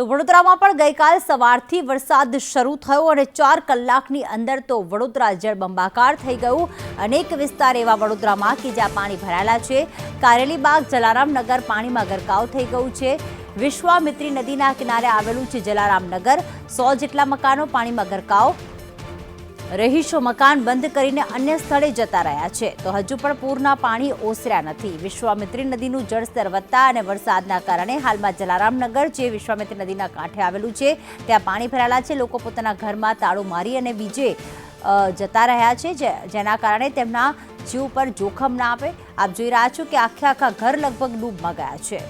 તો વડોદરામાં પણ ગઈકાલ સવારથી વરસાદ શરૂ થયો અને ચાર કલાકની અંદર તો વડોદરા જળબંબાકાર થઈ ગયું. અનેક વિસ્તાર એવા વડોદરામાં કે જ્યાં પાણી ભરાયેલા છે. કારેલીબાગ, જલારામનગર પાણીમાં ગરકાવ થઈ ગયું છે. વિશ્વામિત્રી નદીના કિનારે આવેલું છે જલારામનગર. સો જેટલા મકાનો પાણીમાં ગરકાવ. રહીશો મકાન બંધ કરીને અન્ય સ્થળે જતા રહ્યા છે. તો હજુ પણ પૂરના પાણી ઓસર્યા નથી. વિશ્વામિત્રી નદીનું જળસ્તર વધતા અને વરસાદના કારણે હાલમાં જલારામનગર, જે વિશ્વામિત્રી નદીના કાંઠે આવેલું છે, ત્યાં પાણી ભરાયેલા છે. લોકો પોતાના ઘરમાં તાળું મારી અને બીજે જતા રહ્યા છે જેના કારણે તેમના જીવ પર જોખમ ના આપે આપ જોઈ રહ્યા છો કે આખે આખા ઘર લગભગ ડૂબમાં ગયા છે.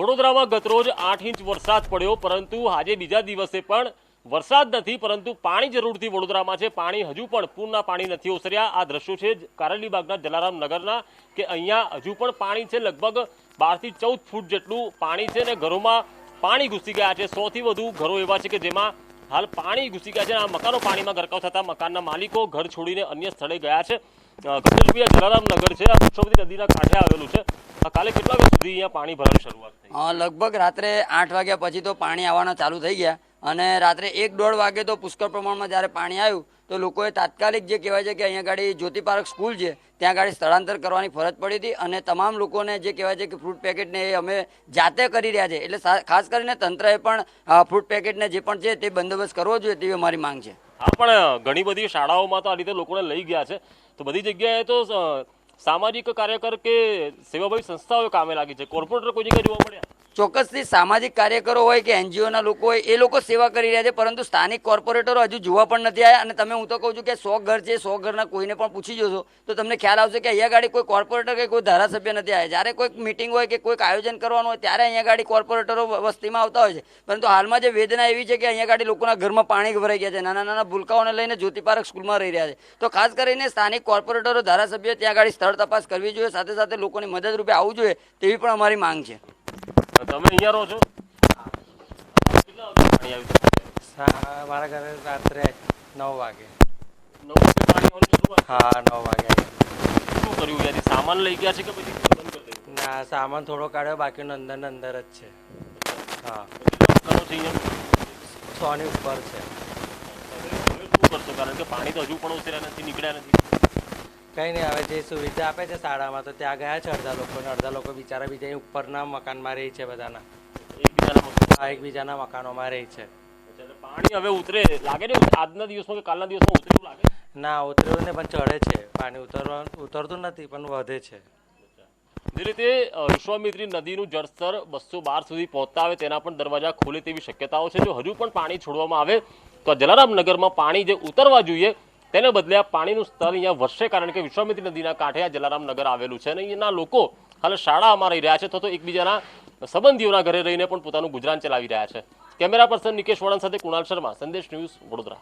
વડોદરામાં ગતરોજ આઠ ઇંચ વરસાદ પડ્યો, પરંતુ આજે બીજા દિવસે પણ વરસાદ નથી, પરંતુ પાણી જરૂરથી વડોદરામાં છે. પાણી હજુ પણ પૂરના પાણી નથી ઓસર્યા. આ દ્રશ્યો છે કારલીબાગના જલારામ નગરના, કે અહીંયા હજુ પણ પાણી છે લગભગ બારથી ચૌદ ફૂટ જેટલું પાણી છે ને ઘરોમાં પાણી ઘૂસી ગયા છે. સોથી વધુ ઘરો એવા છે કે જેમાં હાલ પાણી ઘૂસી ગયા છે અને આ મકાનો પાણીમાં ગરકાવ થતા મકાનના માલિકો ઘર છોડીને અન્ય સ્થળે ગયા છે. કપિલભાઈ આ જલારામ નગર છે. આ નદીના કાંઠે આવેલું છે. કાલે કેટલા વાગ્યા સુધી અહીંયા પાણી ભરવાની શરૂઆત થઈ? લગભગ રાત્રે આઠ વાગ્યા પછી તો પાણી આવવાના ચાલુ થઈ ગયા. અને રાત્રે એક દોઢ વાગે તો પુષ્કળ પ્રમાણમાં જ્યારે પાણી આવ્યું, તો લોકોએ તાત્કાલિક જે કહેવાય છે કે અહીંયા ગાડી જ્યોતિ પાર્ક સ્કૂલ છે, ત્યાં ગાડી સ્થળાંતર કરવાની ફરજ પડી હતી. અને તમામ લોકોને જે કહેવાય છે કે ફ્રૂટ પેકેટને એ અમે જાતે કરી રહ્યા છે. એટલે ખાસ કરીને તંત્રએ પણ ફ્રૂટ પેકેટને જે પણ છે તે બંદોબસ્ત કરવો જોઈએ તેવી અમારી માંગ છે. હા, પણ ઘણી બધી શાળાઓમાં તો આ રીતે લોકોને લઈ ગયા છે. તો બધી જગ્યાએ તો સામાજિક કાર્યકર કે સેવાભાવી સંસ્થાઓ કામે લાગી છે. કોર્પોરેટર કોઈ જગ્યાએ જોવા મળ્યા? ચોક્કસથી સામાજિક કાર્યકરો હોય કે એનજીઓના લોકો હોય, એ લોકો સેવા કરી રહ્યા છે, પરંતુ સ્થાનિક કોર્પોરેટરો હજુ જોવા પણ નથી આવ્યા. અને તમે હું તો કહું છું કે સો ઘર છે, સો ઘરના કોઈને પણ પૂછી જોશો, તો તમને ખ્યાલ આવશે કે અહીંયા ગાડી કોઈ કોર્પોરેટર કે કોઈ ધારાસભ્ય નથી આવ્યા. જ્યારે કોઈક મિટિંગ હોય કે કોઈક આયોજન કરવાનું હોય, ત્યારે અહીંયા ગાડી કોર્પોરેટરો વસ્તીમાં આવતા હોય છે. પરંતુ હાલમાં જે વેદના એવી છે કે અહીંયા ગાડી લોકોના ઘરમાં પાણી ભરાઈ ગયા છે, નાના નાના ભૂલકાઓને લઈને જ્યોતિપારક સ્કૂલમાં રહી રહ્યા છે. તો ખાસ કરીને સ્થાનિક કોર્પોરેટરો, ધારાસભ્યો ત્યાં ગાડી સ્થળ તપાસ કરવી જોઈએ, સાથે સાથે લોકોની મદદરૂપે આવવું જોઈએ, તેવી પણ અમારી માંગ છે. તમે અહીંયા રહો છો? મારા ઘરે રાત્રે નવ વાગે. હા નવ વાગે શું કર્યું સામાન લઈ ગયા છે કે પછી? ના સામાન થોડો કાઢ્યો બાકીનો અંદર અંદર જ છે. હા. સોની ઉપર છે. શું કરશો? કારણ કે પાણી તો હજુ પણ ઉતર્યા નથી નીકળ્યા નથી. કંઈ નહીં હવે જે સુવિધા આપે છે શાળામાં તો ત્યાં ગયા છે અડધા લોકો અડધા લોકો બિચારા બીજા ઉપરના મકાનમાં રહે છે બધાના. એકબીજાના એકબીજાના મકાનોમાં રહે છે. પાણી હવે ઉતરે લાગે ને આજના દિવસમાં કે કાલના દિવસમાં ઉતરે લાગે ના ઉતર્યું ને પણ ચડે છે. પાણી ઉતરવા ઉતરતું નથી પણ વધે છે. જે રીતે વિશ્વામિત્રી નદીનું જળસ્તર બસો બાર સુધી પહોંચતા આવે તેના પણ દરવાજા ખોલે તેવી શક્યતાઓ છે. જો હજુ પણ પાણી છોડવામાં આવે તો આ જલારામ નગરમાં પાણી જે ઉતરવા જોઈએ તેને બદલે આ પાણીનું સ્તર અહીંયા વધશે કારણ કે વિશ્વામિત્રી નદીના કાંઠે આ જલારામ નગર આવેલું છે અને અહીંના લોકો હાલ શાળામાં રહી રહ્યા છે અથવા તો એકબીજાના સંબંધીઓના ઘરે રહીને પણ પોતાનું ગુજરાન ચલાવી રહ્યા છે. કેમેરા પર્સન નિકેશ વળન સાથે કુણાલ શર્મા, સંદેશ ન્યૂઝ વડોદરા.